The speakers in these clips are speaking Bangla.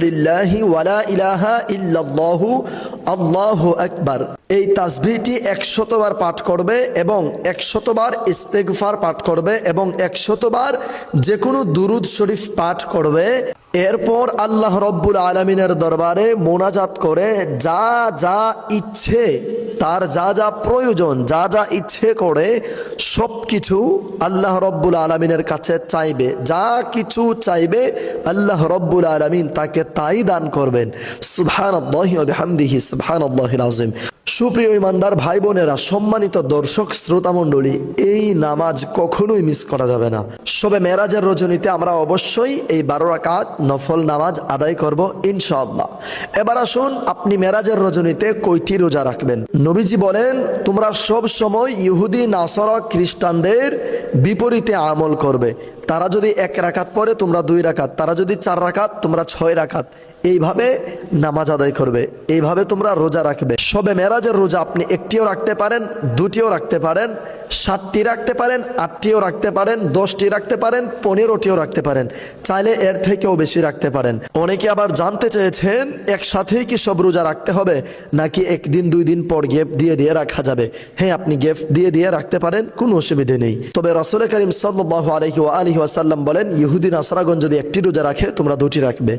লিল্লাহি ওয়ালা ইলাহা ইল্লাল্লাহু, আল্লাহু আকবার। এই তাসবিহটি একশতবার পাঠ করবে এবং একশতবার ইস্তেগফার পাঠ করবে এবং একশতবার যে কোনো দুরুদ শরীফ পাঠ করবে। এরপর আল্লাহ রব্বুল আলমিনের দরবারে মোনাজাত করে যা যা ইচ্ছে তার যা যা প্রয়োজন, যা যা ইচ্ছে করে সব কিছু আল্লাহ রব্বুল আলমিনের কাছে চাইবে। যা কিছু চাইবে আল্লাহ রব্বুল আলমিন তাকে তাই দান করবেন। সুবহান আল্লাহামদিহি সুবহান আল্লাহ আজিম সুপ্রিয় ইমানদার ভাই বোনেরা সম্মানিত দর্শক শ্রোতা মণ্ডলী এই নামাজ কখনোই মিস করা যাবে না। সবে মেরাজের রজনীতে আমরা অবশ্যই এই বারো রাকাত নফল নামাজ আদায় করব ইনশাআল্লাহ। এবার আসুন, আপনি মেরাজের রজনীতে কয়টি রোজা রাখবেন? নবীজি বলেন, তোমরা সব সময় ইহুদি, নাসরা, খ্রিস্টানদের বিপরীতে আমল করবে। তারা যদি এক রাকাত পরে তোমরা দুই রাকাত। তারা যদি চার রাকাত, তোমরা ছয় রাকাত। এইভাবে নামাজ আদায় করবে, এইভাবে তোমরা রোজা রাখবে। সবে মেরাজের রোজা আপনি একটিও রাখতে পারেন, দুটিও রাখতে পারেন, সাতটি রাখতে পারেন, আটটিও রাখতে পারেন, দশটি রাখতে পারেন, পনেরোটিও রাখতে পারেন। চাইলে এর থেকেও বেশি রাখতে পারেন। অনেকে আবার জানতে চেয়েছেন, একসাথেই কি সব রোজা রাখতে হবে, নাকি একদিন, দুই দিন পর গেপ দিয়ে দিয়ে রাখা যাবে? হ্যাঁ আপনি গেপ দিয়ে দিয়ে রাখতে পারেন, কোনো অসুবিধে নেই। তবে রসুল করিম সাল্লাহ আলহি আলহি আসাল্লাম বলেন ইহুদিন আসরাগঞ্জ যদি একটি রোজা রাখে, তোমরা দুটি রাখবে।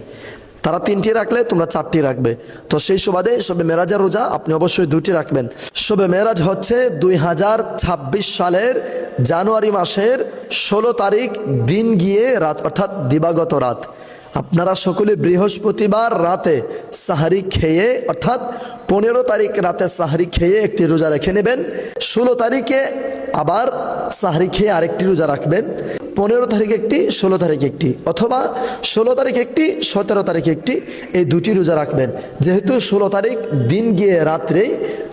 তারা তিনটি রাখলে তোমরা চারটি রাখবে। তো সেই সুবাদে শবে মেরাজের রোজা আপনি অবশ্যই দুটি রাখবেন। শবে মেরাজ হচ্ছে দুই হাজার ছাব্বিশ সালের জানুয়ারি মাসের ষোলো তারিখ দিন গিয়ে রাত, অর্থাৎ দিবাগত রাত। আপনারা সকলে বৃহস্পতিবার রাতে সাহারি খেয়ে, অর্থাৎ পনেরো তারিখ রাতে সাহারি খেয়ে একটি রোজা রেখে নেবেন। ষোলো তারিখে আবার সাহারি খেয়ে আরেকটি রোজা রাখবেন। পনেরো তারিখ একটি, ষোলো তারিখ একটি, অথবা ষোলো তারিখ একটি, সতেরো তারিখ একটি, এই দুটি রোজা রাখবেন। যেহেতু ষোলো তারিখ দিন গিয়ে রাত্রেই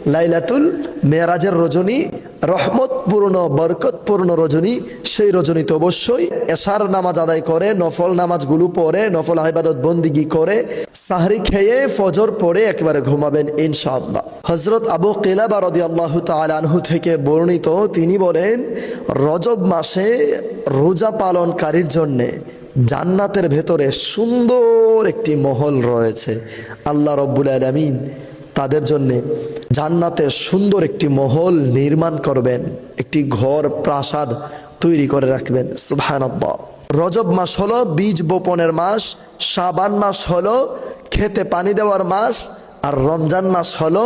লাইলাতুল মেয়ারাজের রজনী, রহমতপূর্ণ, বরকতপূর্ণ রজনী, সেই রজনীতে অবশ্যই এশার নামাজ আদায় করে, নফল নামাজগুলো পড়ে, নফল আহবাদত বন্দিগি করে সাহরি খেয়ে ফজর পরে একেবারে ঘুমাবেন, ইনশাআল্লাহ। হজরত আবু কেলাবা রদি আল্লাহ তালহু থেকে বর্ণিত, তিনি বলেন, রজব মাসে রোজা পালনকারীর জন্যে জান্নাতের ভেতরে সুন্দর একটি মহল রয়েছে। আল্লাহ রব্বুল আলমিন তাদের জন্যে জান্নাতে সুন্দর একটি মহল নির্মাণ করবেন, একটি ঘর প্রাসাদ তৈরি করে রাখবেন, সুবহানাল্লাহ। রজব মাস হলো বীজ বপনের মাস, শাবান মাস হলো খেতে পানি দেওয়ার মাস আর রমজান মাস হলো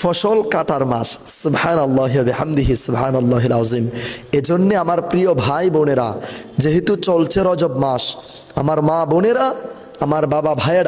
ফসল কাটার মাস। সুবহান আল্লাহ হামদিহি সুবহান আল্লাহ আজিম এজন্যে আমার প্রিয় ভাই বোনেরা, যেহেতু চলছে রজব মাস, আমার মা বোনেরা, আমার বাবা ভাইয়েরা